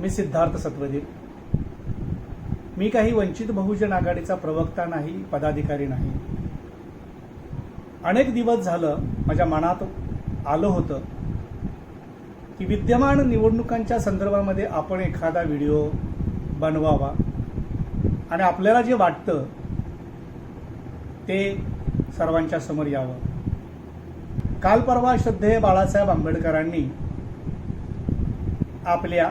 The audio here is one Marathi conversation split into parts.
मी सिद्धार्थ सत्वदीप मी काही वंचित बहुजन आघाडीचा प्रवक्ता नाही पदाधिकारी नाही. अनेक दिवस झालं माझ्या मनात आलं होतं की विद्यमान निवडणुकांच्या संदर्भामध्ये आपण एखादा व्हिडिओ बनवावा आणि आपल्याला जे वाटतं ते सर्वांच्या समोर यावं. काल परवा श्रद्धेय बाळासाहेब आंबेडकरांनी आपल्या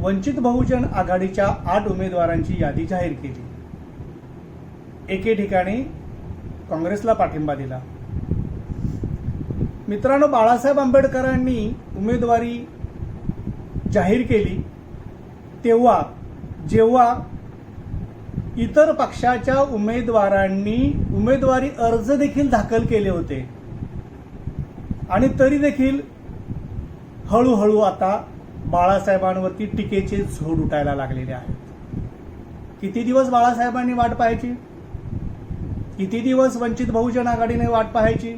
वंचित बहुजन आघाडीच्या आठ उमेदवारांची यादी जाहीर केली. एके ठिकाणी काँग्रेसला पाठिंबा दिला. मित्रांनो बाळासाहेब आंबेडकरांनी उमेदवारी जाहीर केली. तेव्हा जेव्हा इतर पक्षाच्या उमेदवारांनी उमेदवारी अर्ज देखील दाखल केले होते. आणि तरी देखील हळूहळू आता बाळासाहेबांवरती टीकेचे झोड उठायला लागलेले आहेत. किती दिवस बाळासाहेबांनी वाट पाहायची? किती दिवस वंचित बहुजन आघाडीने वाट पाहायची?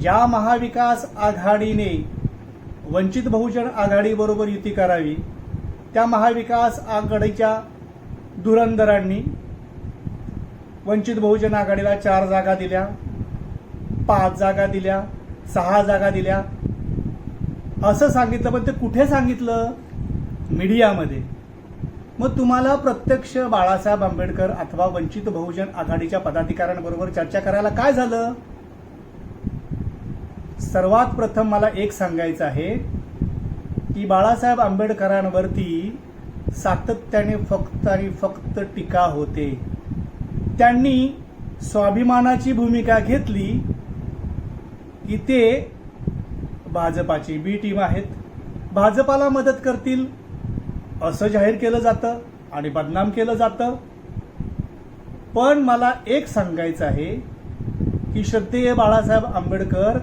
ज्या महाविकास आघाडीने वंचित बहुजन आघाडीबरोबर युती करावी त्या महाविकास आघाडीच्या धुरंधरांनी वंचित बहुजन आघाडीला चार जागा दिल्या पाच जागा दिल्या सहा जागा दिल्या असं सांगितलं पण ते कुठे सांगितलं? मीडियामध्ये. मग तुम्हाला प्रत्यक्ष बाळासाहेब आंबेडकर अथवा वंचित बहुजन आघाडीच्या पदाधिकाऱ्यांबरोबर चर्चा करायला काय झालं? सर्वात प्रथम मला एक सांगायचं आहे की बाळासाहेब आंबेडकरांवरती सातत्याने फक्त आणि फक्त टीका होते. त्यांनी स्वाभिमानाची भूमिका घेतली की ते भाजपाची बी टीम आहेत. भाजपाला मदत करतील असं जाहीर केलं जातं आणि बदनाम केलं जातं. पण मला एक सांगायचं आहे की श्रद्धेय बाळासाहेब आंबेडकर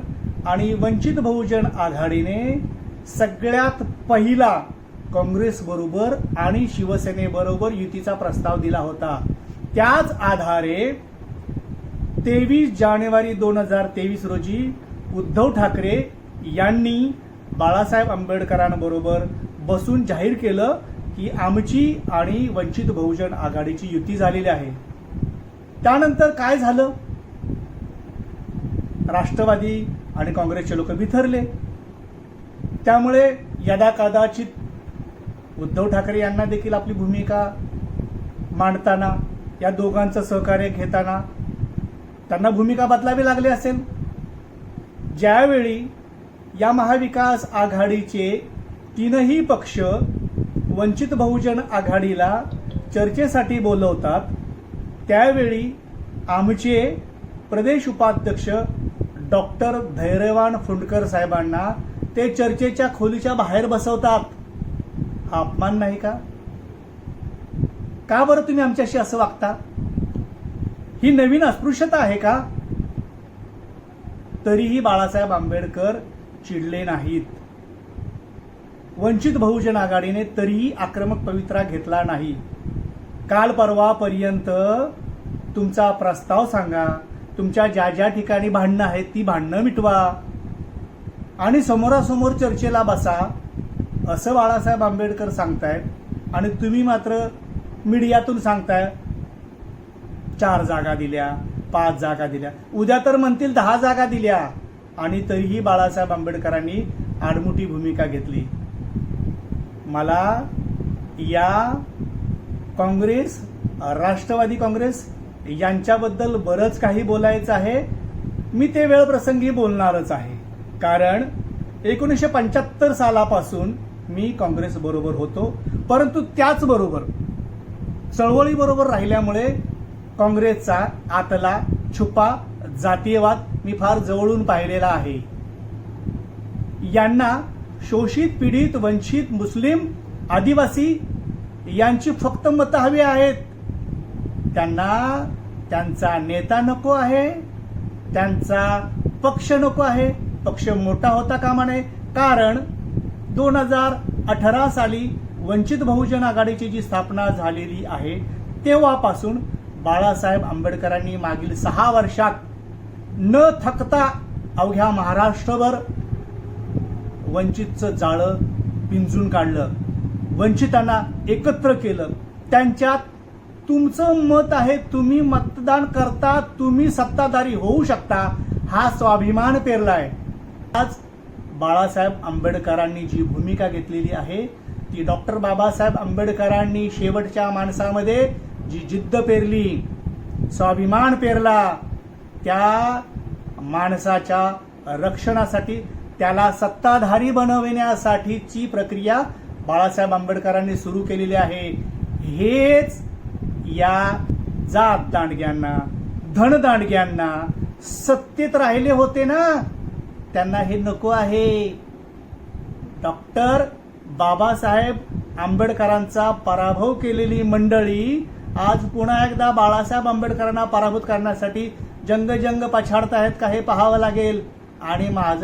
आणि वंचित बहुजन आघाडीने सगळ्यात पहिला काँग्रेसबरोबर आणि शिवसेनेबरोबर युतीचा प्रस्ताव दिला होता. त्याच आधारे तेवीस जानेवारी दोन हजार तेवीस रोजी उद्धव ठाकरे यांनी बाळासाहेब आंबेडकरांबरोबर बसून जाहीर केलं की आमची आणि वंचित बहुजन आघाडीची युती झालेली आहे. त्यानंतर काय झालं? राष्ट्रवादी आणि काँग्रेसचे लोक बिथरले त्यामुळे यदा कदाचित उद्धव ठाकरे यांना देखील आपली भूमिका मांडताना या दोघांचं सहकार्य घेताना त्यांना भूमिका बदलावी लागली असेल. ज्यावेळी या महाविकास आघाडीचे तीनही पक्ष वंचित बहुजन आघाडीला चर्चेसाठी बोलवतात. त्यावेळी आमचे प्रदेश उपाध्यक्ष डॉक्टर धैर्यवान फुंडकर साहेबांना ते चर्चेच्या खोलीच्या बाहेर बसवतात. हा अपमान नाही का? का बरं तुम्ही आमच्याशी असं वागता? ही नवीन अस्पृश्यता आहे का? तरीही बाळासाहेब आंबेडकर चिडले नाहीत. वंचित बहुजन आघाडीने तरीही आक्रमक पवित्रा घेतला नाही. काल परवापर्यंत तुमचा प्रस्ताव सांगा. तुमच्या ज्या ज्या ठिकाणी भांडणं आहेत ती भांडणं मिटवा. आणि समोरासमोर चर्चेला बसा असं बाळासाहेब आंबेडकर सांगतायत. आणि तुम्ही मात्र मीडियातून सांगताय चार जागा दिल्या पाच जागा दिल्या. उद्या तर म्हणतील दहा जागा दिल्या. आणि तरीही बाळासाहेब आंबेडकरांनी आडमुठी भूमिका घेतली. मला या काँग्रेस राष्ट्रवादी काँग्रेस यांच्याबद्दल बरंच काही बोलायचं आहे. मी ते वेळ प्रसंगी बोलणारच आहे. कारण एकोणीसशे पंच्याहत्तर सालापासून मी काँग्रेस बरोबर होतो. परंतु त्याचबरोबर चळवळीबरोबर राहिल्यामुळे काँग्रेसचा आतला छुपा जातीयवाद मी फार जवळून पाहिलेला आहे. यांना शोषित पीडित वंचित मुस्लिम आदिवासी यांची फक्त मतं हवी आहेत. त्यांना त्यांचा नेता नको आहे त्यांचा पक्ष नको आहे. पक्ष मोठा होता कामा नये. कारण दोन हजार अठरा साली वंचित बहुजन आघाडीची जी स्थापना झालेली आहे तेव्हापासून बाळासाहेब आंबेडकरांनी मागील सहा वर्षात न थकता अवघ्या महाराष्ट्रभर वंचितचं जाळं पिंजून काढलं. वंचितांना एकत्र केलं. त्यांच्यात तुमचं मत आहे तुम्ही मतदान करता तुम्ही सत्ताधारी होऊ शकता हा स्वाभिमान पेरलाय. आज बाळासाहेब आंबेडकरांनी जी भूमिका घेतलेली आहे ती डॉक्टर बाबासाहेब आंबेडकरांनी शेवटच्या माणसामध्ये जी जिद्द पेरली स्वाभिमान पेरला. त्या माणसाच्या रक्षणासाठी त्याला सत्ताधारी बनविण्यासाठीची प्रक्रिया बाळासाहेब आंबेडकरांनी सुरू केलेली आहे. हेच या जात दांडग्यांना धनदांडग्यांना सत्तेत राहिले होते ना? त्यांना हे नको आहे. डॉक्टर बाबासाहेब आंबेडकरांचा पराभव केलेली मंडळी आज पुन्हा एकदा बाळासाहेब आंबेडकरांना पराभूत करण्यासाठी जंग जंग पछाडतायत का हे पाहावं लागेल? आणि माझं